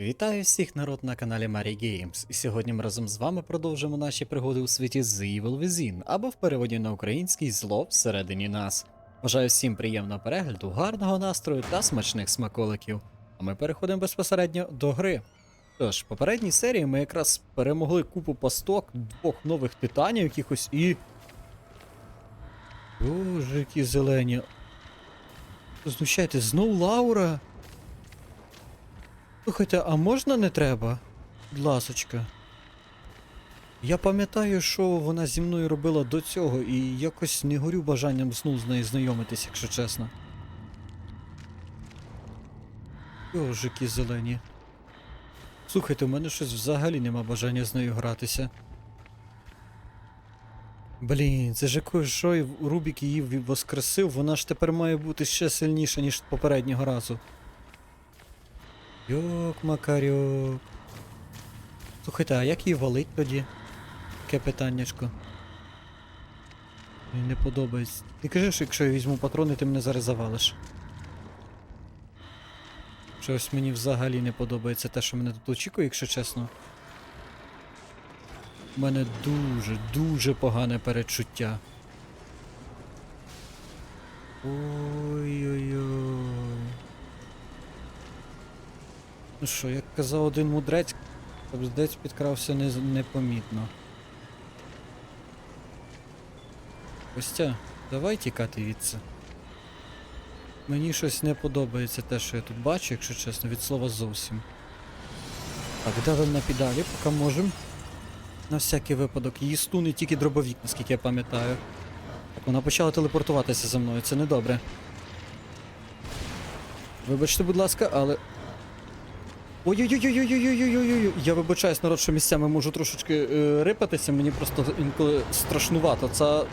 Вітаю всіх народ на каналі Games. І сьогодні ми разом з вами продовжимо наші пригоди у світі The Evil Within, або в переводі на український зло всередині нас. Бажаю всім приємного перегляду, гарного настрою та смачних смаколиків. А ми переходимо безпосередньо до гри. Тож, в попередній серії ми якраз перемогли купу пасток, двох нових титанів якихось і. Боже, які зелені. Знущайте, знов Лаура. Слухайте, а можна не треба? Ласочка. Я пам'ятаю, що вона зі мною робила до цього, і якось не горю бажанням знов з нею знайомитись, якщо чесно. Йожики зелені. Слухайте, у мене щось взагалі нема бажання з нею гратися. Блін, це ж якось що Рубік її воскресив, вона ж тепер має бути ще сильніша, ніж попереднього разу. Йок, Макарьок. Слухайте, а як її валить тоді? Таке питаннячко. Мені не подобається. Ти кажи, що якщо я візьму патрони, ти мене зараз завалиш. Щось мені взагалі не подобається те, що мене тут очікує, якщо чесно. У мене дуже, дуже погане передчуття. Ой-ой-ой. Ну що, як казав один мудрець, кобздець підкрався не, непомітно. Костя, давай тікати відси. Мені щось не подобається те, що я тут бачу, якщо чесно, від слова зовсім. Так, давим на педалі, поки можемо. На всякий випадок. Її стуни тільки дробовік, наскільки я пам'ятаю. Вона почала телепортуватися за мною, це недобре. Вибачте, будь ласка, але. Ой-ой-ой-ой-ой-ой-ой-ой-ой-ой. Я вибачаюсь, народ, що місцями можу трошечки е, рипатися, мені просто інколи страшнувато. Це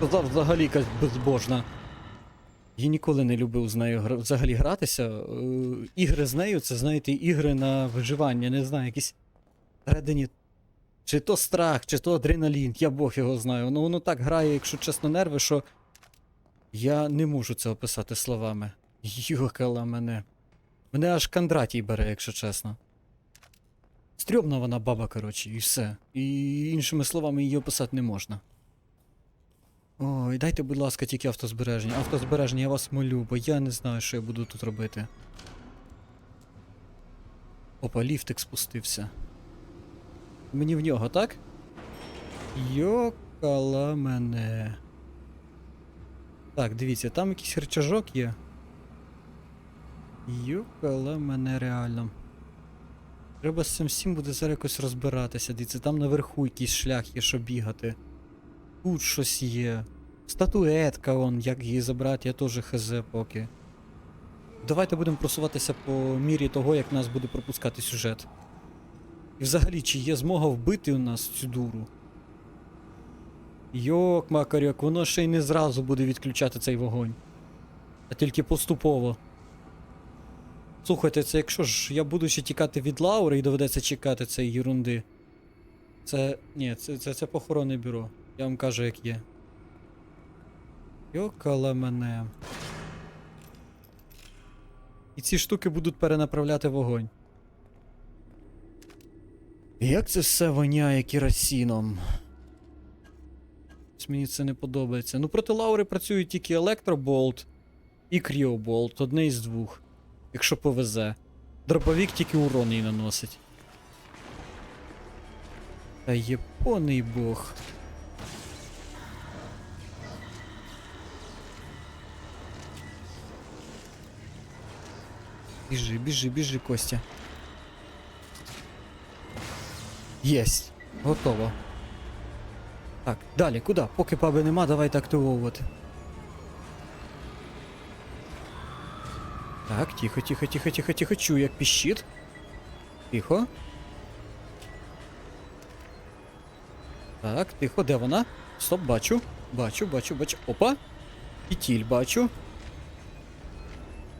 взагалі якась безбожна. Я ніколи не любив з нею взагалі гратися. Е, ігри з нею це, знаєте, ігри на виживання, не знаю, якісь всередині. Чи то страх, чи то адреналін, я Бог його знаю. Ну воно так грає, якщо чесно, нерви, що я не можу це описати словами. Йокала мене. Мене аж Кондратій бере, якщо чесно. Стрьомна вона баба, коротше, і все. І іншими словами її описати не можна. Ой, дайте, будь ласка, тільки автозбереження. Автозбереження, я вас молю, бо я не знаю, що я буду тут робити. Опа, ліфтик спустився. Мені в нього, так? Йокала мене. Так, дивіться, там якийсь рычажок є. Йокала мене реально. Треба з цим всім буде зараз якось розбиратися. Дивіться, там наверху якийсь шлях є, щоб бігати. Тут щось є. Статуетка, он, як її забрати, я теж хз поки. Давайте будемо просуватися по мірі того, як нас буде пропускати сюжет. І взагалі, чи є змога вбити у нас цю дуру? Йок, Макарьок, воно ще й не зразу буде відключати цей вогонь. А тільки поступово. Слухайте, це якщо ж я буду ще тікати від Лаури і доведеться чекати цієї ерунди. Це. Ні, це, це, це похоронне бюро. Я вам кажу, як є. Йокала мене. І ці штуки будуть перенаправляти вогонь. Як це все воняє керосином? Ось Мені це не подобається. Ну проти Лаури працюють тільки електроболт і кріоболт, одне із двох. Якщо повезе. Дробовік тільки урон їй наносить. Та єпоний бог. Біжи, біжи, біжи, Костя. Єсть. Готово. Так, далі, куди? Поки паби нема, давайте активовувати. Так, тихо, тихо, тихо, тихо, тихо. Чую, як піщить. Тихо. Так, тихо, де вона? Стоп, бачу. Бачу, бачу, бачу. Опа. Пітіль бачу.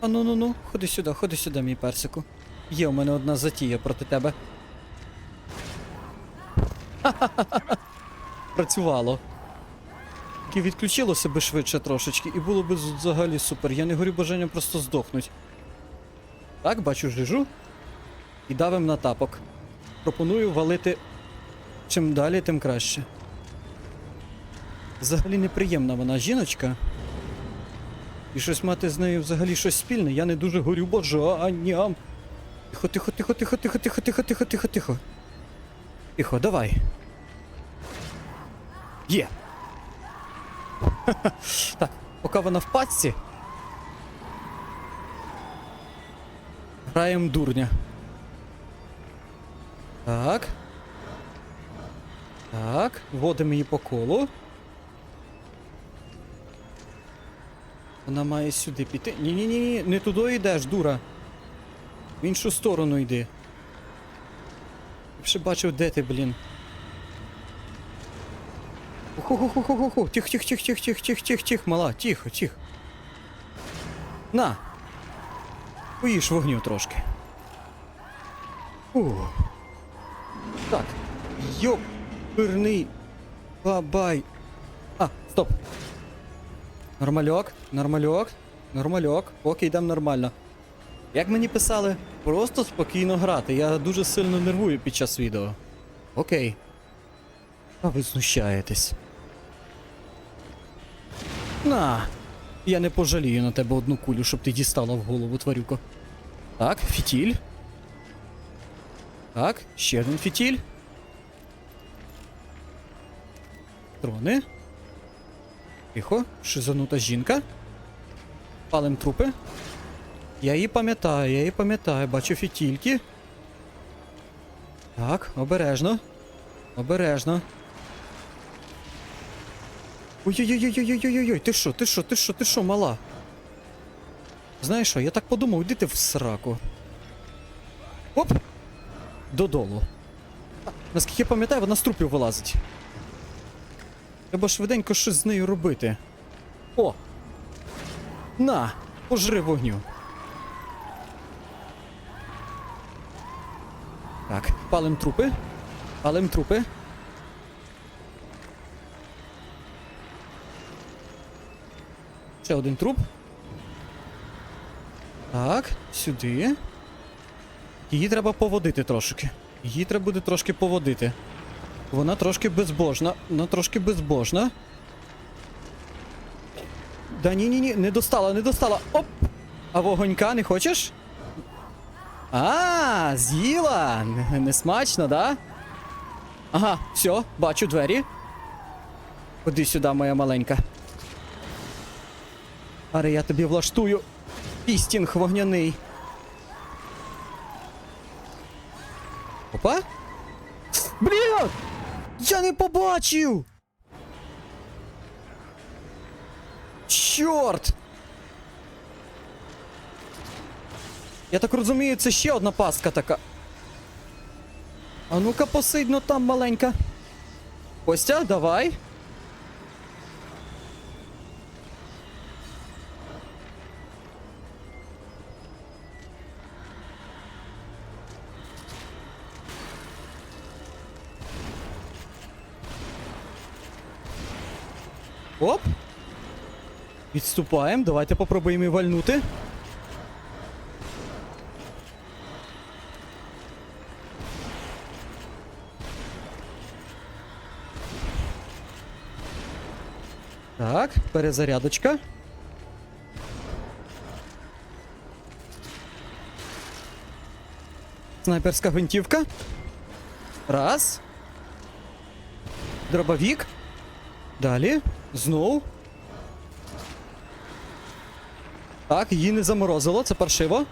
А ну ну ну, ходи сюди, ходи сюди, мій персику. Є у мене одна затія проти тебе. Працювало. Тільки відключило себе швидше трошечки, і було б взагалі супер. Я не горю бажанням просто здохнуть. Так, бачу жижу. І давим на тапок. Пропоную валити чим далі, тим краще. Взагалі неприємна вона жіночка. І щось мати з нею взагалі щось спільне. Я не дуже горю бажанням. Тихо, тихо, тихо, тихо, тихо, тихо, тихо, тихо, тихо, тихо. Тихо, давай. Є. Так, поки вона в пастці. Граємо дурня. Так. Так, вводимо її по колу. Вона має сюди піти. Ні-ні-ні, ні не туди йдеш, дура. В іншу сторону йди. Я ще бачив, де ти, блін. Ху-ху-ху-ху-ху. Тих, тих, тих, тих, тих, тих, тих, тих, мала, тихо, тихо. На. Поїж вогню трошки. О. Так. Йоперний бабай. А, стоп. Нормальок, нормальок, нормальок. Поки йдемо нормально. Як мені писали, просто спокійно грати. Я дуже сильно нервую під час відео. Окей. А ви знущаєтесь. На. Я не пожалію на тебе одну кулю, щоб ти дістала в голову, тварюко. Так, фітіль. Так, ще один фітіль. Трони. Тихо, шизанута жінка. Палим трупи. Я її пам'ятаю, я її пам'ятаю, бачу фітільки. Так, обережно. Обережно. Ой-ой-ой-ой-ой-ой-ой, ти що, ти що, ти що, ти що, мала? Знаєш що, я так подумав, йди ти в сраку. Оп! Додолу. Наскільки я пам'ятаю, вона з трупів вилазить. Треба швиденько щось з нею робити. О! На! Пожри вогню. Так, палим трупи. Палим трупи. Ще один труп. Так, сюди. Її треба поводити трошки. Її треба буде трошки поводити. Вона трошки безбожна. Вона трошки безбожна. Да ні, ні, не достала, не достала. Оп! А вогонька не хочеш? А, з'їла! Не, не смачно, да? Ага, все, бачу двері. Ходи сюди, моя маленька. Аре, я тобі влаштую. Пістінг вогняний. Опа? Блін! Я не побачив! Чорт! Я так розумію, це ще одна пастка така. А ну-ка посидь, ну там маленька. Костя, давай. Відступаємо, давайте попробуємо і вальнути. Так, перезарядочка. Снайперська гвинтівка. Раз. Дробовік. Далі. Знову. Так, її не заморозило, це паршиво.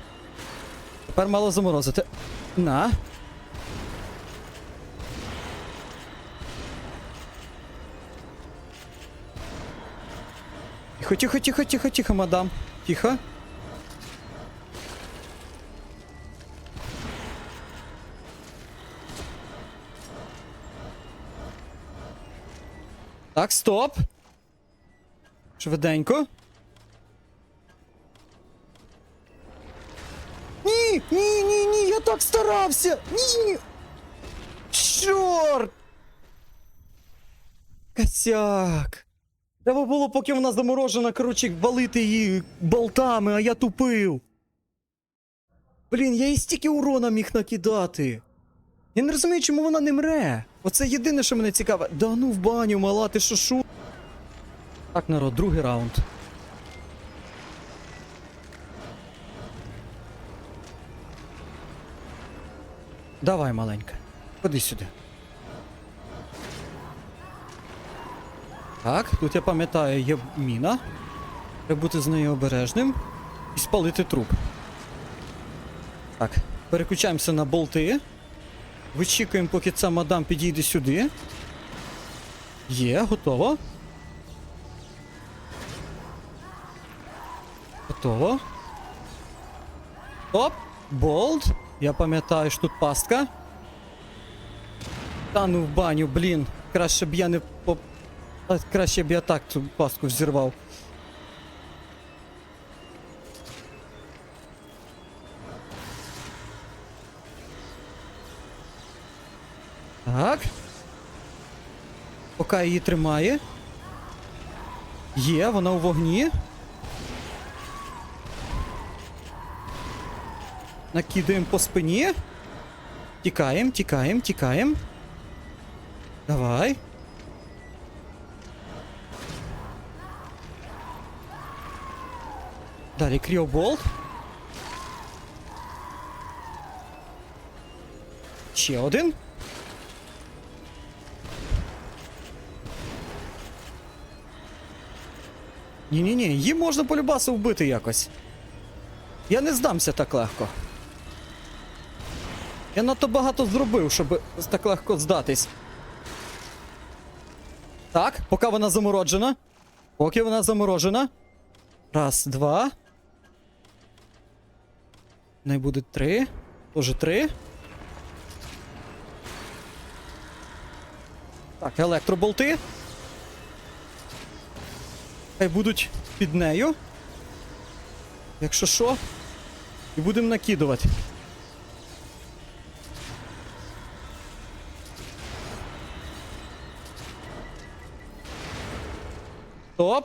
Тепер мало заморозити. На. Тихо, тихо, тихо, тихо, тихо, мадам. Тихо. Так, стоп. Швиденько. Так старався. Ні. Чорт. Косяк. Треба було, поки вона заморожена, коротше, валити її болтами, а я тупив. Блін, я їй стільки урона міг накидати. Я не розумію, чому вона не мре. Оце єдине, що мене цікаве. Да ну в баню, мала, ти що шу. Так, народ, другий раунд. Давай, маленька. Ходи сюди. Так, тут я пам'ятаю, є міна. Треба бути з нею обережним і спалити труп. Так, переключаємося на болти. Вичікуємо, поки ця мадам підійде сюди. Є, готово. Готово. Оп! Болт. Я пам'ятаю, що тут пастка. Та ну в баню, блін. Краще б я не по. Краще б я так цю пастку взірвав. Так. Поки її тримає. Є, вона у вогні. Накидаємо по спині. Тікаємо, тікаємо, тікаємо. Давай. Далі кріоболт. Ще один. Ні-ні-ні, її можна по любасу вбити якось. Я не здамся так легко. Я надто багато зробив, щоб так легко здатись. Так, поки вона замороджена. Поки вона заморожена. Раз, два. Не буде три. Тоже три. Так, електроболти. Хай будуть під нею. Якщо що. І будемо накидувати. Стоп.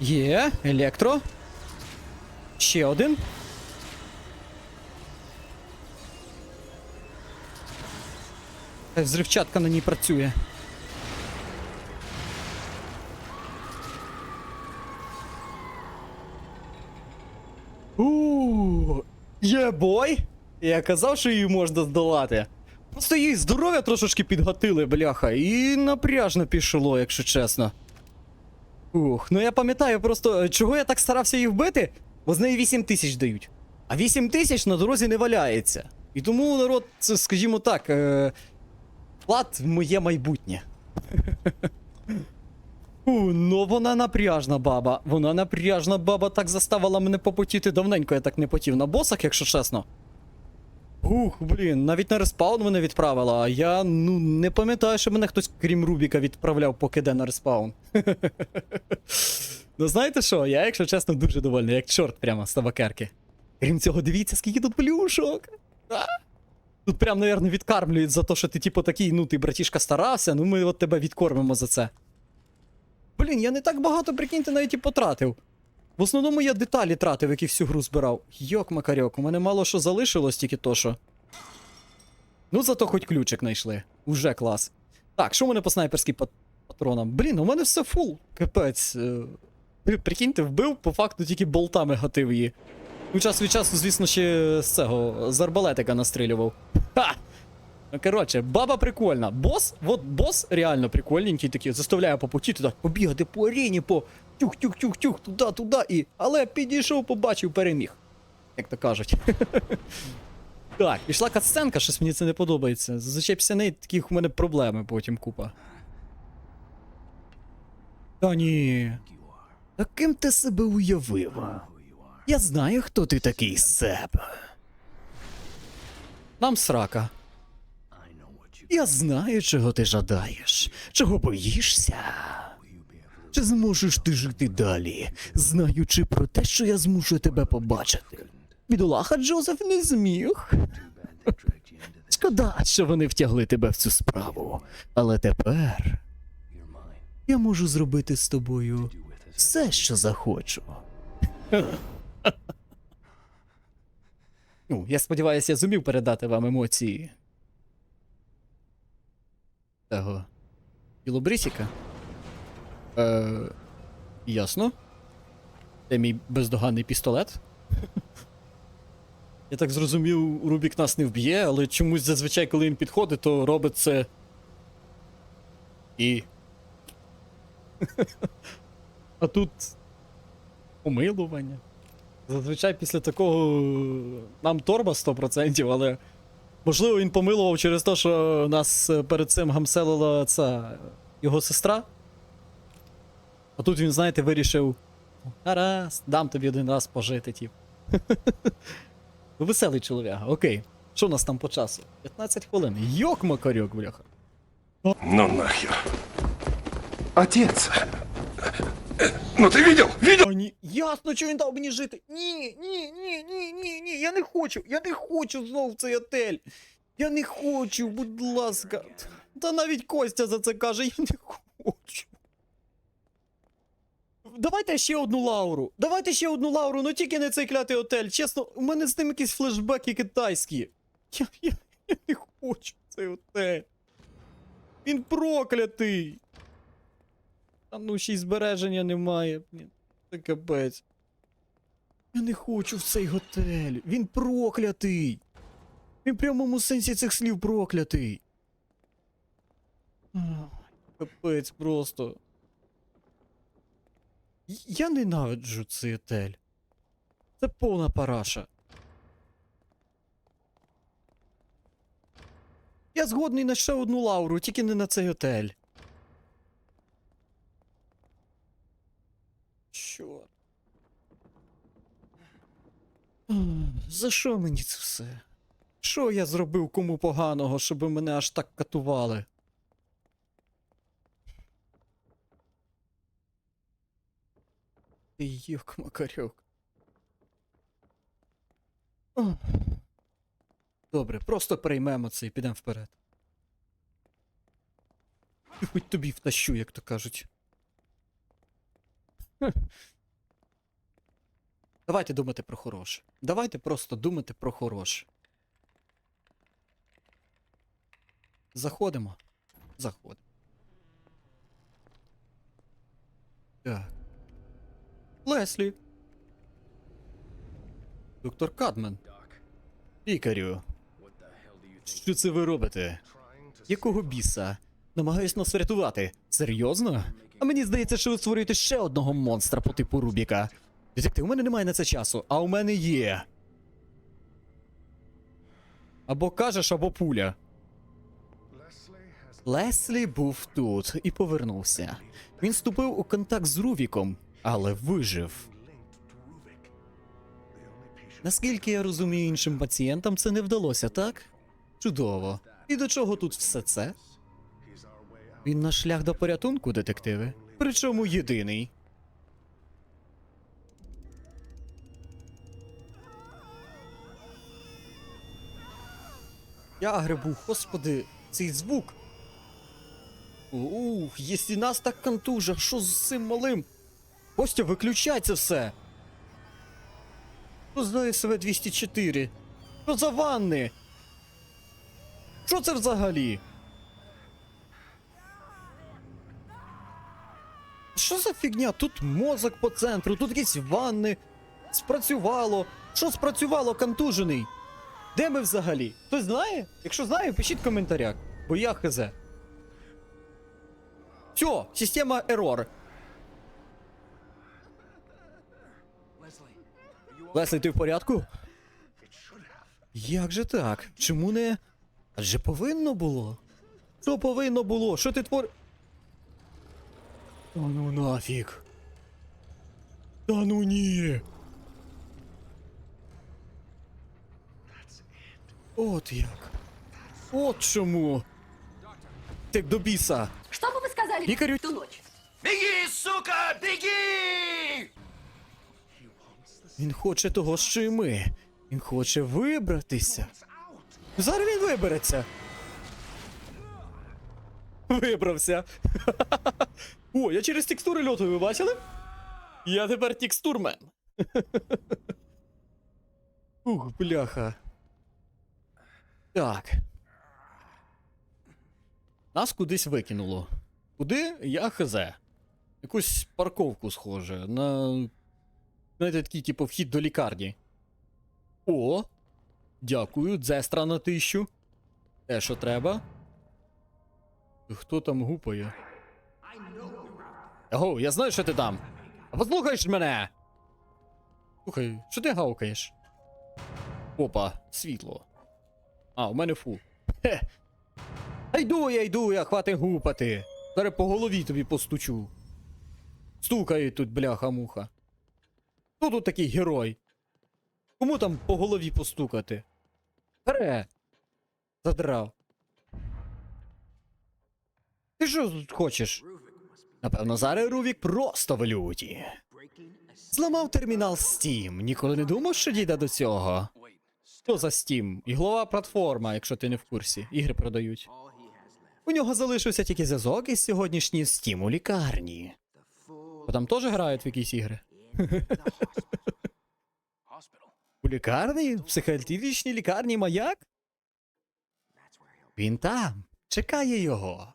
Є, електро. Ще один. Хай Взривчатка на ній працює. Є бой. Я казав, що її можна здолати. Просто їй здоров'я трошечки підгатили, бляха, і напряжно пішло, якщо чесно. Ух, ну я пам'ятаю просто, чого я так старався її вбити, бо з неї 8 тисяч дають. А 8 тисяч на дорозі не валяється. І тому народ, скажімо так, е... плат в моє майбутнє. У, ну вона напряжна баба. Вона напряжна баба так заставила мене попотіти давненько, я так не потів на босах, якщо чесно. Ух, блін, навіть на респаун мене відправила, а я ну не пам'ятаю, що мене хтось, крім Рубіка, відправляв, поки де на респаун. ну знаєте що, я, якщо чесно, дуже довольний, як чорт прямо з табакерки. Крім цього, дивіться, скільки тут плюшок. Тут прям, напевно, відкармлюють за те, що ти, типу, такий, ну, ти, братішка, старався, ну ми от тебе відкормимо за це. Блін, я не так багато, прикиньте, навіть і потратив. В основному я деталі тратив, які всю гру збирав. Йок, макарьок, у мене мало що залишилось, тільки то що. Ну, зато хоч ключик знайшли. Уже клас. Так, що в мене по снайперським пат- патронам? Блін, у мене все фул. Капець. Е, Прикиньте, вбив, по факту тільки болтами гатив її. Ну, час від часу, звісно, ще з цього, з арбалетика настрілював. Ха! Ну, коротше, баба прикольна. Бос, от бос реально прикольненький такий, заставляє по путі туди побігати по арені, по тюх-тюх-тюх-тюх, туди, туди і. Але підійшов, побачив, переміг. Як то кажуть. Так, пішла катсценка, щось мені це не подобається. Зазвичай після неї таких у мене проблеми потім купа. Та ні. Таким ти себе уявив. Я знаю, хто ти такий Себ. Нам срака. Я знаю, чого ти жадаєш, чого боїшся. Чи зможеш ти жити далі, знаючи про те, що я змушу тебе побачити? Бідолаха Джозеф не зміг. Шкода, що вони втягли тебе в цю справу. Але тепер я можу зробити з тобою все, що захочу. Ну, я сподіваюся, я зумів передати вам емоції. Того. Білобрисіка? Е, ясно. Це мій бездоганний пістолет. Я так зрозумів, Рубік нас не вб'є, але чомусь зазвичай, коли він підходить, то робить це. І. а тут. Помилування. Зазвичай після такого нам торба 100%, але. Можливо, він помилував через те, що нас е, перед цим гамселила ця його сестра. А тут він, знаєте, вирішив. Гаразд, дам тобі один раз пожити, тіп. Веселий чоловіка, окей. Що у нас там по часу? 15 хвилин. Йок макарьок, бляха. Ну нахер. Отец. Ну ты видел? Видел? А ні, ясно, що він дав мені жити. Ні, ні, ні, ні, ні, ні, я не хочу, я не хочу знов в цей отель. Я не хочу, будь ласка. Та навіть Костя за це каже, я не хочу. Давайте ще одну лауру. Давайте ще одну лауру, ну тільки не цей клятий отель. Чесно, у мене з ним якісь флешбеки китайські. Я, я, я не хочу цей отель. Він проклятий. А ну ще й збереження немає. Це капець. Я не хочу в цей готель. Він проклятий. Він в прямому сенсі цих слів проклятий. Капець просто. Я ненавиджу цей готель. Це повна параша. Я згодний на ще одну лауру, тільки не на цей готель. Чорт. За що мені це все? Що я зробив кому поганого, щоб мене аж так катували? Ти Йок макарьок. Добре, просто приймемо це і підемо вперед. І Хоч тобі втащу, як то кажуть. Давайте думати про хороше. Давайте просто думати про хороше. Заходимо. Заходимо. Так. Леслі. Доктор Кадмен. Лікарю. Що це ви робите? Якого біса? Намагаюсь нас врятувати. Серйозно? А мені здається, що ви створюєте ще одного монстра по типу Рубіка. Детектив, у мене немає на це часу, а у мене є. Або кажеш, або пуля. Леслі був тут і повернувся. Він вступив у контакт з Рувіком, але вижив. Наскільки я розумію, іншим пацієнтам це не вдалося, так? Чудово. І до чого тут все це? Він наш шлях до порятунку, детективи. Причому єдиний. Я грибу, господи, цей звук. Ух, якщо нас так контужа, що з цим малим? Костя, виключай це все. Що за СВ 204? Що за ванни? Що це взагалі? Що за фігня? Тут мозок по центру, тут якісь ванни. Спрацювало. Що спрацювало, контужений? Де ми взагалі? Хтось знає? Якщо знає, пишіть в коментарях, бо я хз. Все, система ерор. Лесли, ти в порядку? Як же так? Чому не. Адже повинно було. Що повинно було? Що ти твор. Та ну нафіг. Та ну ні. От як. От чому. Так до біса. Что бы вы сказали Лікарю- ту ночь? Беги, сука, беги! Він хоче того, що і ми. Він хоче вибратися. Зараз він вибереться. Вибрався. О, я через текстури льоту, ви бачили? Я тепер текстурмен. Ух, бляха. Так. Нас кудись викинуло. Куди? Я хз. Якусь парковку схоже. На. Знаєте, такий, типу, вхід до лікарні. О! Дякую, дзестра на тисячу. Те, що треба. Хто там гупає? Ого, я знаю, що ти там. А послухаєш мене? Слухай, що ти гавкаєш? Опа, світло. А, у мене фу. Хе. Йду я йду, я хвати гупати. Зараз по голові тобі постучу. Стукає тут, бляха-муха. Хто тут такий герой? Кому там по голові постукати? Бере. Задрав. Ти що тут хочеш? Напевно, зараз Рувік просто в люті. Зламав термінал Steam. Ніколи не думав, що дійде до цього. Що за Steam? Іглова платформа, якщо ти не в курсі. Ігри продають. У нього залишився тільки зв'язок із сьогоднішнім Steam у лікарні. Бо там теж грають в якісь ігри. У лікарні? В психіатричній лікарні маяк? Він там. Чекає його.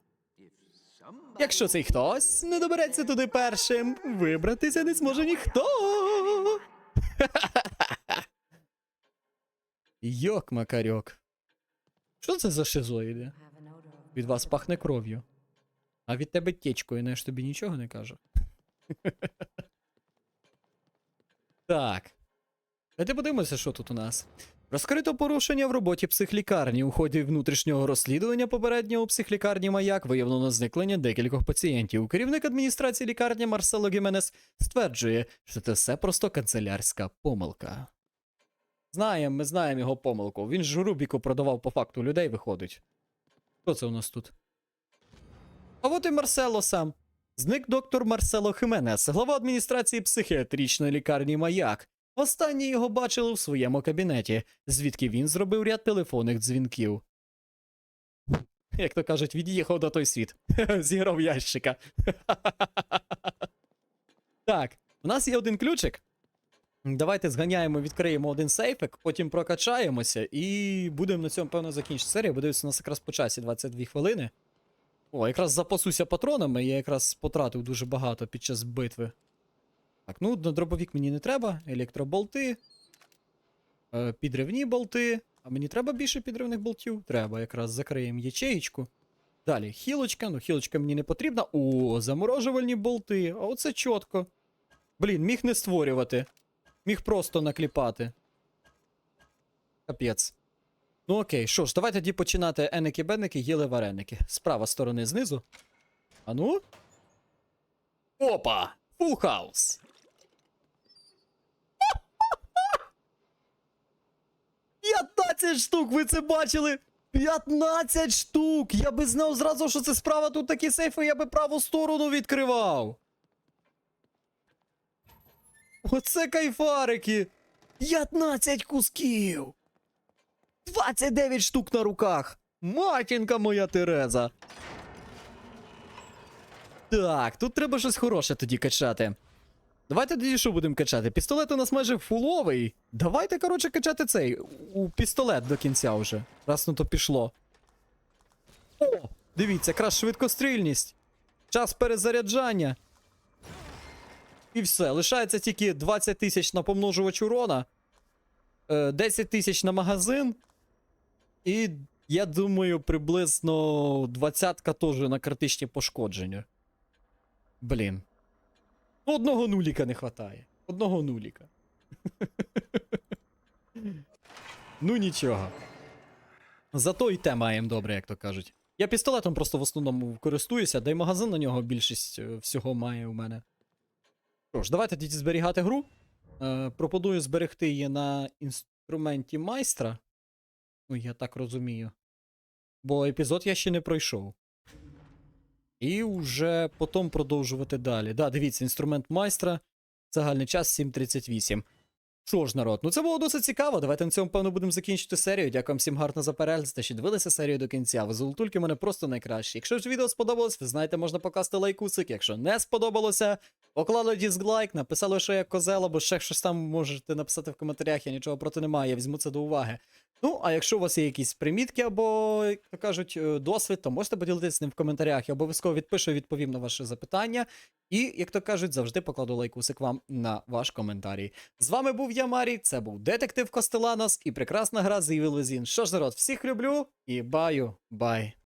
Якщо цей хтось не добереться туди першим, вибратися не зможе ніхто. Йок, макарьок. Що це за шизоїди? Від вас пахне кров'ю. А від тебе течкою, я ж тобі нічого не кажу. так. Давайте подивимося, що тут у нас. Розкрито порушення в роботі психлікарні. У ході внутрішнього розслідування попереднього психлікарні Маяк виявлено зникнення декількох пацієнтів. Керівник адміністрації лікарні Марсело Гіменес стверджує, що це все просто канцелярська помилка. Знаємо, ми знаємо його помилку. Він ж Рубіку продавав по факту людей, виходить. Хто це у нас тут? А от і Марсело сам. Зник доктор Марсело Хименес, глава адміністрації психіатричної лікарні Маяк. Востаннє його бачили в своєму кабінеті, звідки він зробив ряд телефонних дзвінків. Як то кажуть, від'їхав до той світ. Зіграв ящика. так, у нас є один ключик. Давайте зганяємо, відкриємо один сейфик, потім прокачаємося і будемо на цьому, певно, закінчити серію. Подивіться, у нас якраз по часі 22 хвилини. О, якраз запасуся патронами, я якраз потратив дуже багато під час битви. Так, ну на дробовік мені не треба. Електроболти. Е, підривні болти. А мені треба більше підривних болтів? Треба, якраз закриємо ячеєчку. Далі, хілочка. Ну, хілочка мені не потрібна. О, заморожувальні болти. А оце чітко. Блін, міг не створювати. Міг просто накліпати. Капець. Ну окей, що ж, давайте тоді починати еники-беники, їли вареники. Справа сторони знизу. А ну? Опа! Фул 15 штук, ви це бачили? 15 штук! Я би знав зразу, що це справа тут такі сейфи, я би праву сторону відкривав. Оце кайфарики! 15 кусків! 29 штук на руках! Матінка моя Тереза! Так, тут треба щось хороше тоді качати. Давайте тоді що будемо качати? Пістолет у нас майже фуловий. Давайте, коротше, качати цей. У пістолет до кінця вже. Раз ну то пішло. О! Дивіться, якраз швидкострільність. Час перезаряджання. І все. Лишається тільки 20 тисяч на помножувач урона. е, 10 тисяч на магазин. І я думаю, приблизно 20 теж на критичні пошкодження. Блін. Одного нуліка не вистачає. Одного нуліка. ну нічого. Зато і те маємо добре, як то кажуть. Я пістолетом просто в основному користуюся, да й магазин на нього більшість е, всього має у мене. Що ж, давайте тоді зберігати гру. Е, пропоную зберегти її на інструменті майстра. Ну, я так розумію. Бо епізод я ще не пройшов. І вже потім продовжувати далі. Да, дивіться, інструмент майстра. Загальний час 7.38. Що ж, народ, ну це було досить цікаво. Давайте на цьому, певно, будемо закінчити серію. Дякую всім гарно за перегляд, що дивилися серію до кінця. Ви золотульки мене просто найкращі. Якщо ж відео сподобалось, ви знаєте, можна покласти лайкусик. Якщо не сподобалося, поклали дизлайк, написали, що я козел, або ще щось там можете написати в коментарях, я нічого проти не маю, я візьму це до уваги. Ну, а якщо у вас є якісь примітки або, як то кажуть, е, досвід, то можете поділитися ним в коментарях. Я обов'язково відпишу і відповім на ваше запитання. І, як то кажуть, завжди покладу лайкусик вам на ваш коментарій. З вами був я, Марій, це був детектив Костеланос і прекрасна гра з Evil Within. Що ж, народ, всіх люблю і баю, бай.